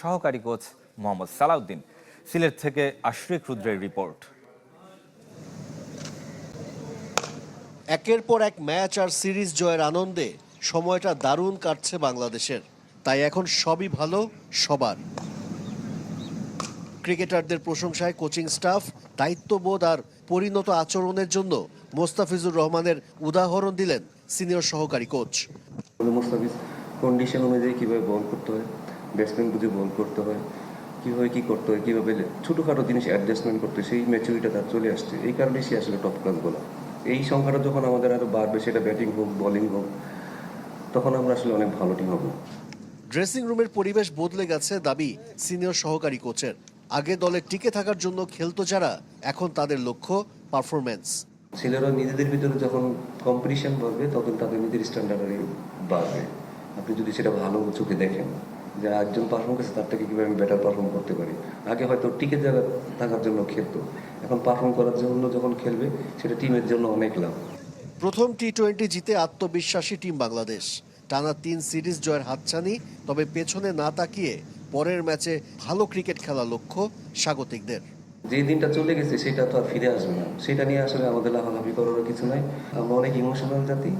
সহকারী কোচ মোহাম্মদ সালাউদ্দিন সিলেট থেকে আশরিক রুদ্রের রিপোর্ট। একের পর এক ম্যাচ আর সিরিজ জয়ের আনন্দে সময়টা দারুণ কাটছে বাংলাদেশের। তাই এখন সবই ভালো সবার। ক্রিকেটারদের প্রশংসায় কোচিং স্টাফ দায়িত্ববোধ আর পরিণত আচরণের জন্য মোস্তাফিজুর রহমানের উদাহরণ দিলেন সিনিয়র সহকারী কোচ। মোস্তাফিজ কন্ডিশন অনুযায়ী কীভাবে বল করতে হয়? ব্যাটসম্যান বুঝে বল করতে হয়। কীভাবে কী করতে হয় কীভাবে ছোটোখাটো জিনিস অ্যাডজাস্টমেন্ট করতে সেই ম্যাচুরিটা তার চলে আসছে। এই কারণে সে আসলে টপ ক্লাস বলা এই সংখ্যাটা যখন আমাদের আরও বাড়বে সেটা ব্যাটিং হোক বলিং হোক তখন আমরা আসলে অনেক ভালো টিম হব। ড্রেসিং রুমের পরিবেশ বদলে গেছে দাবি সিনিয়র সহকারী কোচের আগে দলে টিকে থাকার জন্য খেলতো যারা এখন তাদের লক্ষ্য পারফরমেন্স ছেলেরা নিজেদের ভিতরে যখন কম্পিটিশন বাড়বে তখন তাদের নিজের স্ট্যান্ডার্ড বাড়বে। আপনি যদি সেটা ভালো চোখে দেখেন। যে একজন পারফর্ম করছে তার থেকে কীভাবে আমি বেটার পারফর্ম করতে পারি? আগে হয়তো টিকে জায়গা থাকার জন্য খেলতো। এখন পারফর্ম করার জন্য যখন খেলবে সেটা টিমের জন্য অনেক লাভ। প্রথম টি টোয়েন্টি জিতে আত্মবিশ্বাসী টিম বাংলাদেশ। টানা তিন সিরিজ জয়ের হাতছানি তবে পেছনে না তাকিয়ে পরের ম্যাচে ভালো ক্রিকেট খেলা লক্ষ্য স্বাগতিকদের। যে দিনটা চলে গেছে সেটা তো আর ফিরে আসবে না। সেটা নিয়ে আসলে আমাদের লাফালাফি করারও কিছু নাই। আমরা অনেক ইমোশনাল জাতি।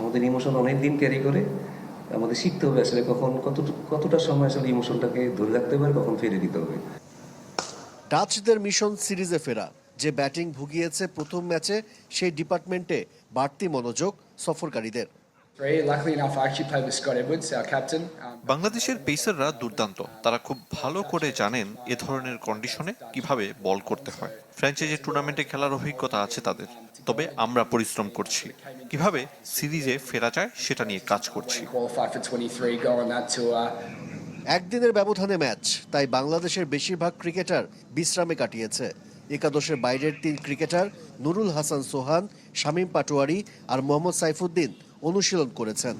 আমাদের ইমোশন অনেক দিন ক্যারি করে। আমাদের শিখতে হবে আসলে কখন কত কতটা সময় আসলে ইমোশনটাকে ধরে রাখতে হবে কখন ফিরে দিতে হবে। ডাচদের মিশন সিরিজে ফেরা, যে ব্যাটিং ভুগিয়েছে প্রথম ম্যাচে সেই ডিপার্টমেন্টে বাড়তি মনোযোগ সফরকারীদের। Three. Luckily enough, I actually played with Scott Edwards, our captain. Um, বাংলাদেশের পেসাররা দুর্দান্ত তারা খুব ভালো করে জানেন এ ধরনের কন্ডিশনে কীভাবে বল করতে হয় ফ্র্যাঞ্চাইজি টুর্নামেন্টে খেলার অভিজ্ঞতা আছে তাদের তবে আমরা পরিশ্রম করছি কীভাবে সিরিজে ফেরা যায় সেটা নিয়ে কাজ করছি qualified for 23, go on that tour. একদিনের ব্যবধানে ম্যাচ তাই বাংলাদেশের বেশিরভাগ ক্রিকেটার বিশ্রামে কাটিয়েছে একাদশের বাইরের তিন ক্রিকেটার নুরুল হাসান সোহান শামীম পাটোয়ারি আর মোহাম্মদ সাইফুদ্দিন অনুশীলন করেছেন।